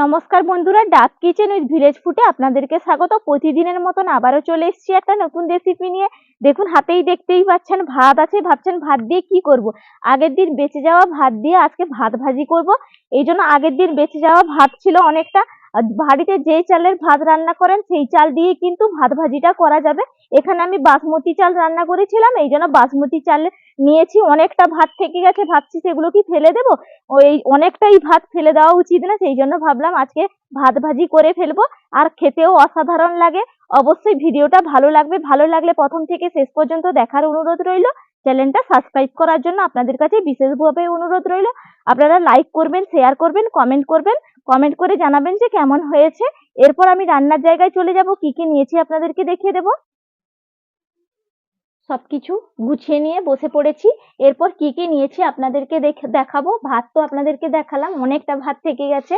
নমস্কার বন্ধুরা, ডাক কিচেন উইথ ভিলেজ ফুটে আপনাদেরকে স্বাগত প্রতিদিনের মতন আবারও চলে এসেছি একটা নতুন রেসিপি নিয়ে দেখুন, হাতেই দেখতেই পাচ্ছেন, ভাত আছে, ভাবছেন ভাত দিয়ে কি করব। আগের দিন বেঁচে যাওয়া ভাত দিয়ে আজকে ভাত ভাজি করব। এই জন্য আগের দিন বেঁচে যাওয়া ভাত ছিল অনেকটা বাড়িতে যেই চালের ভাত রান্না করেন, সেই চাল দিয়ে কিন্তু ভাত ভাজিটা করা যাবে। এখানে আমি বাসমতি চাল রান্না করেছিলাম, এই জন্য বাসমতি চাল নিয়েছি। অনেকটা ভাত থেকে গেছে, ভাবছি সেগুলো কি ফেলে দেবো? ওই অনেকটাই ভাত ফেলে দেওয়া উচিত না, সেই জন্য ভাবলাম আজকে ভাত ভাজি করে ফেলব। আর খেতেও অসাধারণ লাগে। অবশ্যই ভিডিওটা ভালো লাগবে। ভালো লাগলে প্রথম থেকে শেষ পর্যন্ত দেখার অনুরোধ রইল। চ্যানেলটা সাবস্ক্রাইব করার জন্য আপনাদের কাছে বিশেষভাবে অনুরোধ রইল। আপনারা লাইক করবেন, শেয়ার করবেন, কমেন্ট করবেন। কমেন্ট করে জানাবেন যে কেমন হয়েছে। এরপর আমি রান্নার জায়গায় চলে যাব, কি কি নিয়েছি আপনাদেরকে দেখিয়ে দেব। সব কিছু গুছিয়ে নিয়ে বসে পড়েছি। এরপর কি কি নিয়েছি আপনাদেরকে দেখে, দেখাবো। ভাত তো আপনাদেরকে দেখালাম, অনেকটা ভাত থেকে গেছে।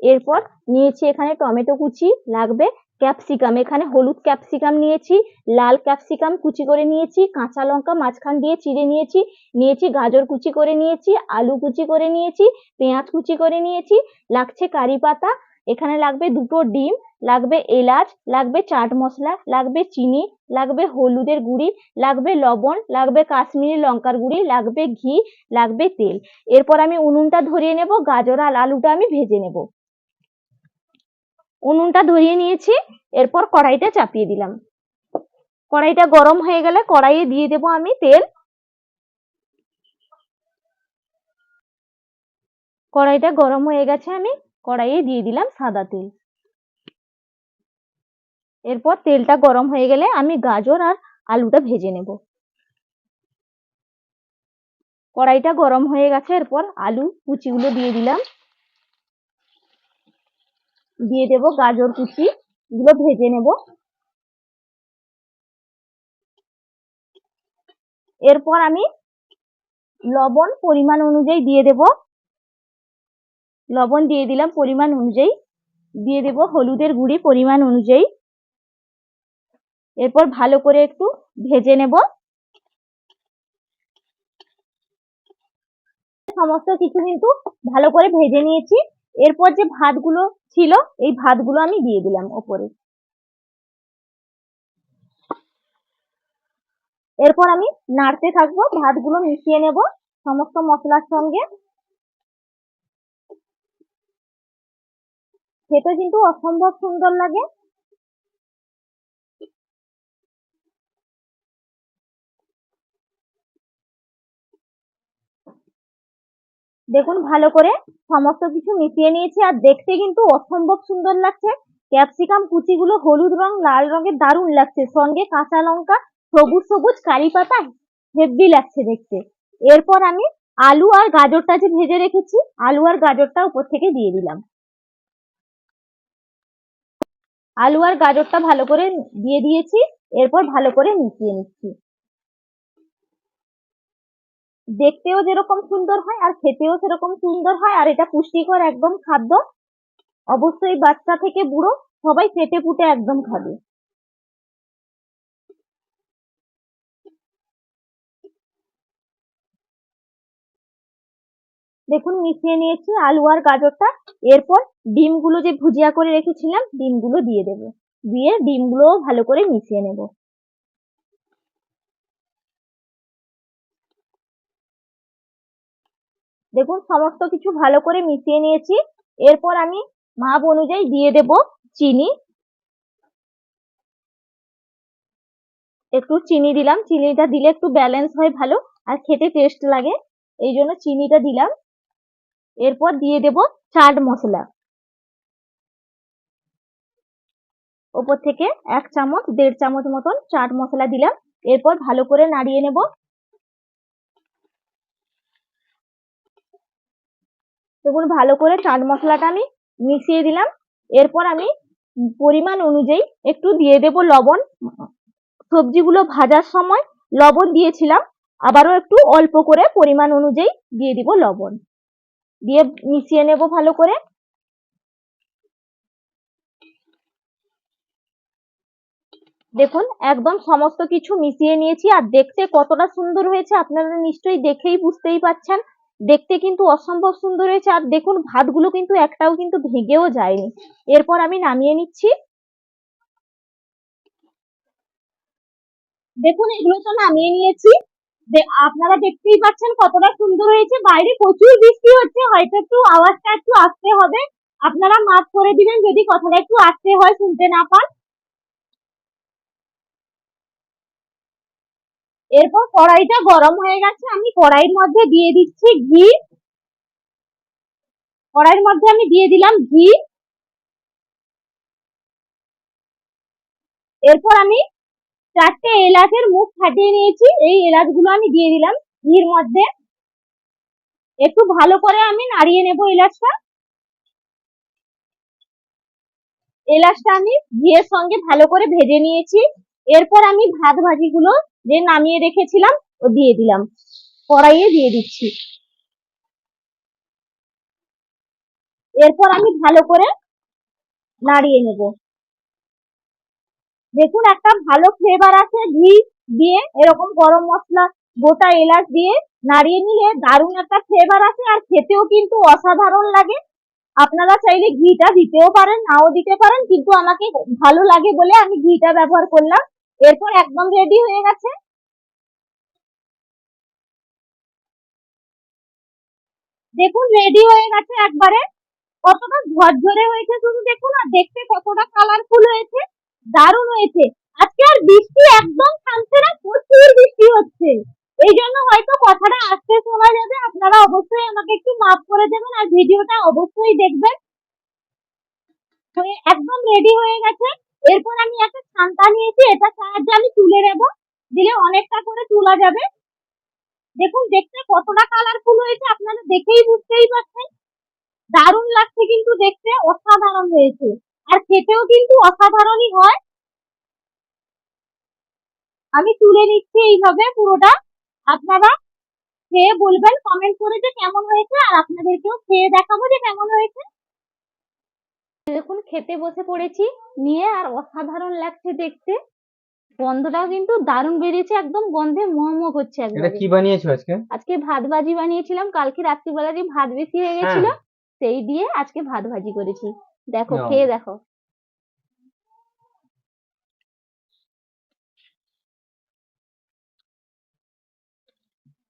এরপর নিয়েছি এখানে টমেটো কুচি লাগবে। ক্যাপসিকাম। এখানে হলুদ ক্যাপসিকাম নিয়েছি, লাল ক্যাপসিকাম কুচি করে নিয়েছি, কাঁচা লঙ্কা মাঝখান দিয়ে চিড়ে নিয়েছি নিয়েছি গাজর কুচি করে নিয়েছি, আলু কুচি করে নিয়েছি, পেঁয়াজ কুচি করে নিয়েছি, লাগছে কারি পাতা। এখানে লাগবে দুটো ডিম, লাগবে এলাচ, লাগবে চাট মশলা, লাগবে চিনি, লাগবে হলুদের গুঁড়ি, লাগবে লবণ, লাগবে কাশ্মীরি লঙ্কার গুঁড়ি, লাগবে ঘি, লাগবে তেল। এরপর আমি উনুনটা ধরিয়ে নেব, গাজর আর আলুটা আমি ভেজে নেব। উনুনটা ধরিয়ে নিয়েছি, এরপর কড়াইটা চাপিয়ে দিলাম। কড়াইটা গরম হয়ে গেলে কড়াইয়ে দিয়ে দেব আমি তেল। কড়াইটা গরম হয়ে গেছে, আমি কড়াইয়ে দিয়ে দিলাম সাদা তেল। এরপর তেলটা গরম হয়ে গেলে আমি গাজর আর আলুটা ভেজে নেব। কড়াইটা গরম হয়ে গেছে, এরপর আলু কুচিগুলো দিয়ে দিলাম। দিয়ে দেব গাজর কুচি, এগুলো ভেজে নেব। এরপর আমি লবণ পরিমাণ অনুযায়ী দিয়ে দেব। লবণ দিয়ে দিলাম পরিমাণ অনুযায়ী। দিয়ে দেব হলুদের গুঁড়ি পরিমাণ অনুযায়ী। এরপর ভালো করে একটু ভেজে নেব। সমস্ত কিছু কিন্তু ভালো করে ভেজে নিয়েছি। এরপর যে ভাতগুলো ছিল, এই ভাতগুলো আমি দিয়ে দিলাম ওপরে। এরপর আমি নাড়তে থাকব, ভাতগুলো মিশিয়ে নেব সমস্ত মশলার সঙ্গে। খেতে কিন্তু অসম্ভব সুন্দর লাগে। দেখুন, ভালো করে সমস্ত কিছু মিশিয়ে নিয়েছি আর দেখতে কিন্তু অসম্ভব সুন্দর লাগছে। ক্যাপসিকাম কুচিগুলো হলুদ রং, লাল রঙের দারুণ লাগছে। সঙ্গে কাঁচা লঙ্কা, সবুজ সবুজ, কারি পাতা হেব্বি লাগছে দেখতে। এরপর আমি আলু আর গাজরটা যে ভেজে রেখেছি, আলু আর গাজরটা উপর থেকে দিয়ে দিলাম। আলু আর গাজরটা ভালো করে দিয়ে দিয়েছি, এরপর ভালো করে মিশিয়ে নিচ্ছি। দেখতেও যেরকম সুন্দর হয় আর খেতেও সেরকম সুন্দর হয় আর এটা পুষ্টিকর একদম খাদ্য। অবশ্যই বাচ্চা থেকে বুড়ো সবাই চেটে পুটে একদম খাবে। দেখুন, মিশিয়ে নিয়েছি আলু আর গাজরটা। এরপর ডিমগুলো যে ভুজিয়া করে রেখেছিলাম, ডিমগুলো দিয়ে দেব। দিয়ে ডিমগুলো ভালো করে মিশিয়ে নেব। দেখুন, সমস্ত কিছু ভালো করে মিশিয়ে নিয়েছি। এরপর আমি মাপ অনুযায়ী দিয়ে দেব চিনি। একটু চিনি দিলাম। চিনিটা দিলে একটু ব্যালেন্স হয় ভালো আর খেতে টেস্ট লাগে। এই জন্য চিনিটা দিলাম। এরপর দিয়ে দেব চাট মশলা। ওপর থেকে এক চামচ, দেড় চামচ মতন চাট মশলা দিলাম। এরপর ভালো করে নাড়িয়ে নেব। দেখুন, ভালো করে চাট মশলাটা আমি মিশিয়ে দিলাম। এরপর আমি পরিমাণ অনুযায়ী একটু দিয়ে দেব লবণ। সবজিগুলো ভাজার সময় লবণ দিয়েছিলাম, আবারও একটু অল্প করে পরিমাণ অনুযায়ী দিয়ে দিব লবণ। দিয়ে মিশিয়ে নেব ভালো করে। দেখুন, একদম সমস্ত কিছু মিশিয়ে নিয়েছি, আর দেখতে কতটা সুন্দর হয়েছে, আপনারা নিশ্চয়ই দেখেই বুঝতেই পারছেন। দেখতে কিন্তু অসম্ভব সুন্দর হয়েছে, আর দেখুন ভাতগুলো কিন্তু একটাও কিন্তু ভেঙেও যায়নি। এরপর আমি নামিয়ে নিচ্ছি। দেখুন, এগুলো তো নামিয়ে নিয়েছি। আপনারা দেখতেই পাচ্ছেন কতটা সুন্দর হয়েছে। বাইরে প্রচুর বৃষ্টি হচ্ছে, হয়তো একটু আওয়াজটা একটু আসতে হবে। আপনারা মাফ করে দিবেন যদি কথাটা একটু আসতে হয়, শুনতে না পান। এরপর কড়াইটা গরম হয়ে গেছে, আমি কড়াইয়ের মধ্যে দিয়ে দিচ্ছি ঘি। কড়াইয়ের মধ্যে আমি দিয়ে দিলাম ঘি। এরপর আমি চারটে এলাচের মুখ ফাটিয়ে নিয়েছি, এই এলাচগুলো আমি দিয়ে দিলাম ঘির মধ্যে। একটু ভালো করে আমি নাড়িয়ে নেব এলাচটা। এলাচটা আমি ঘিয়ের সঙ্গে ভালো করে ভেজে নিয়েছি। এরপর আমি ভাত ভাজিগুলো যে নামিয়ে রেখেছিলাম, ও দিয়ে দিলাম। কড়াইয়ে দিয়ে দিচ্ছি। এরপর আমি ভালো করে নাড়িয়ে নেব। দেখুন, একটা ভালো ফ্লেভার আছে ঘি দিয়ে, এরকম গরম মশলা, গোটা এলাচ দিয়ে নাড়িয়ে নিলে দারুণ একটা ফ্লেভার আছে আর খেতেও কিন্তু অসাধারণ লাগে। আপনারা চাইলে ঘিটা দিতেও পারেন, নাও দিতে পারেন, কিন্তু আমাকে ভালো লাগে বলে আমি ঘিটা ব্যবহার করলাম। এরপর একদম রেডি হয়ে গেছে। দেখুন রেডি হয়ে গেছে একবারে। কতটা ঝরঝরে হয়েছে শুধু দেখুন, আর দেখতে কতটা কালারফুল হয়েছে, দারুণ হয়েছে। আজকে আর বৃষ্টি একদম থামছে না, প্রচুর বৃষ্টি হচ্ছে। এই জন্য হয়তো কথাটা আস্তে শোনা যাবে। আপনারা অবশ্যই আমাকে একটু মাফ করে দেবেন আর ভিডিওটা অবশ্যই দেখবেন। একদম রেডি হয়ে গেছে। এরপর আমি একটা ছান্তা নিয়েছি এটা সাহায্যে আমি তুলে নেব। দিলে অনেকটা করে তোলা যাবে। দেখুন, দেখতে কতটা কালারফুল হয়েছে, আপনারা দেখেই বুঝতেই পারছেন। দারুণ লাগছে কিন্তু দেখতে, অসাধারণ হয়েছে। আর খেতেও কিন্তু অসাধারণই হয়। আমি তুলে নিচ্ছি এইভাবে পুরোটা। আপনারা খেয়ে বলবেন কমেন্ট করে যে কেমন হয়েছে, আর আপনাদেরকেও খেয়ে দেখাবো যে কেমন হয়েছে। দেখুন খেতে বসে পড়েছি। নিয়ে আর অসাধারণ লাগছে দেখতে। গন্ধটাও কিন্তু দারুণ বেরিয়েছে একদম গন্ধে মোমো এটা একদম কি বানিয়েছো আজকে? আজকে ভাত ভাজি বানিয়েছিলাম কালকে রাত্রিবেলা যে ভাত বেশি হয়ে গেছিল হ্যাঁ। সেই দিয়ে আজকে ভাত ভাজি করেছি। দেখো খেয়ে দেখো।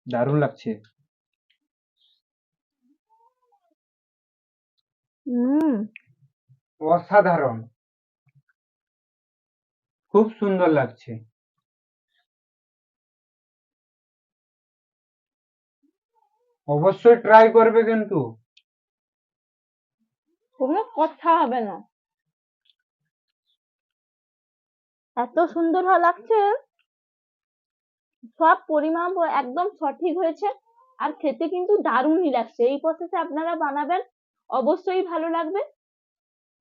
দারুণ লাগছে। হুম। অসাধারণ। খুব সুন্দর লাগছে। অবশ্যই ট্রাই করবে কিন্তু। কোনো কথা হবে না। এত সুন্দর লাগছে। সব পরিমাপ একদম সঠিক হয়েছে। আর খেতে কিন্তু দারুণই লাগছে। এই প্রসেসে আপনারা বানাবেন, অবশ্যই ভালো লাগবে।